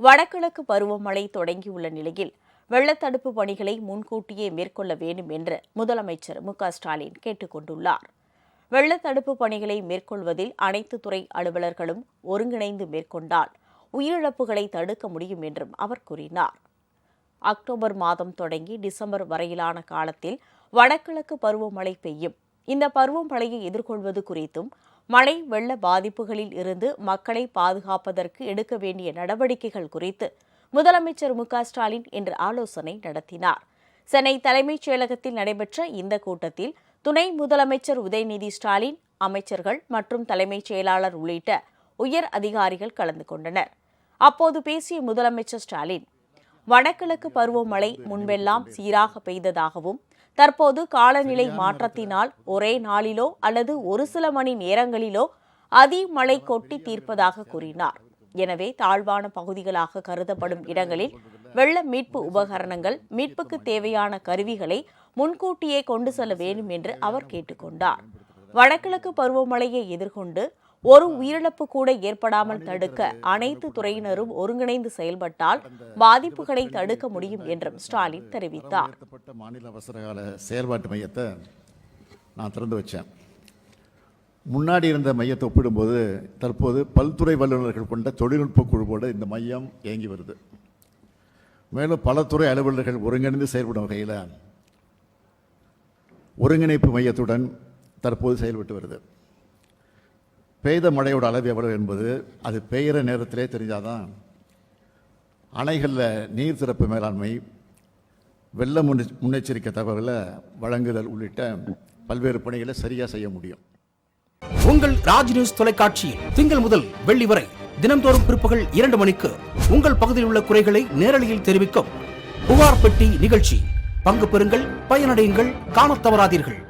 வடகிழக்கு பருவமழை தொடங்கியுள்ள நிலையில் வெள்ளத்தடுப்பு பணிகளை முன்கூட்டியே மேற்கொள்ள வேண்டும் என்று முதலமைச்சர் மு ஸ்டாலின் கேட்டுக் கொண்டுள்ளார். வெள்ளத்தடுப்பு பணிகளை மேற்கொள்வதில் அனைத்து துறை அலுவலர்களும் ஒருங்கிணைந்து மேற்கொண்டால் உயிரிழப்புகளை தடுக்க முடியும் என்றும் அவர் கூறினார். அக்டோபர் மாதம் தொடங்கி டிசம்பர் வரையிலான காலத்தில் வடகிழக்கு பருவமழை பெய்யும். இந்த பருவமழையை எதிர்கொள்வது குறித்தும் மழை வெள்ள பாதிப்புகளில் இருந்து மக்களை பாதுகாப்பதற்கு எடுக்க வேண்டிய நடவடிக்கைகள் குறித்து முதலமைச்சர் மு ஸ்டாலின் இன்று ஆலோசனை நடத்தினார். சென்னை தலைமைச் செயலகத்தில் நடைபெற்ற இந்த கூட்டத்தில் துணை முதலமைச்சர் உதயநிதி ஸ்டாலின் அமைச்சர்கள் மற்றும் தலைமைச் செயலாளர் உள்ளிட்ட உயர் அதிகாரிகள் கலந்து கொண்டனர். அப்போது பேசிய முதலமைச்சர் ஸ்டாலின் வடகிழக்கு பருவமழை முன்பெல்லாம் சீராக பெய்ததாகவும் தற்போது காலநிலை மாற்றத்தினால் ஒரே நாளிலோ அல்லது ஒரு சில மணி நேரங்களிலோ அதி மழை கொட்டி தீர்ப்பதாக கூறினார். எனவே தாழ்வான பகுதிகளாக கருதப்படும் இடங்களில் வெள்ள மீட்பு உபகரணங்கள் மீட்புக்கு தேவையான கருவிகளை முன்கூட்டியே கொண்டு செல்ல வேண்டும் என்று அவர் கேட்டுக்கொண்டார். வடகிழக்கு பருவமழையை எதிர்கொண்டு ஒரு உயிரிழப்பு கூட ஏற்படாமல் தடுக்க அனைத்து துறையினரும் ஒருங்கிணைந்து செயல்பட்டால் பாதிப்புகளை தடுக்க முடியும் என்றும் ஸ்டாலின் தெரிவித்தார். நடத்தப்பட்ட மாநில அவசரகால செயல்பாட்டு மையத்தை நான் திறந்து வச்சேன். முன்னாடி இருந்த மையத்தை ஒப்பிடும்போது தற்போது பல்துறை வல்லுநர்கள் கொண்ட தொழில்நுட்ப குழுவோடு இந்த மையம் இயங்கி வருது. மேலும் பல துறை அலுவலர்கள் ஒருங்கிணைந்து செயல்படும் வகையில் ஒருங்கிணைப்பு மையத்துடன் தற்போது செயல்பட்டு வருது. பெய்த மழையோட அளவு எவ்வளவு என்பது அது பெய்கிற நேரத்திலே தெரிஞ்சாதான் அணைகளில் நீர் திறப்பு மேலாண்மை வெள்ள முன்னெ முன்னெச்சரிக்கை தகவலை வழங்குதல் உள்ளிட்ட பல்வேறு பணிகளை சரியாக செய்ய முடியும். உங்கள் ராஜ் நியூஸ் தொலைக்காட்சியில் திங்கள் முதல் வெள்ளி வரை தினம்தோறும் பிற்பகல் இரண்டு மணிக்கு உங்கள் பகுதியில் உள்ள குறைகளை நேரலையில் தெரிவிக்கும் புகார் பெட்டி நிகழ்ச்சி. பங்கு பெறுங்கள் பயனடையுங்கள் காணத் தவறாதீர்கள்.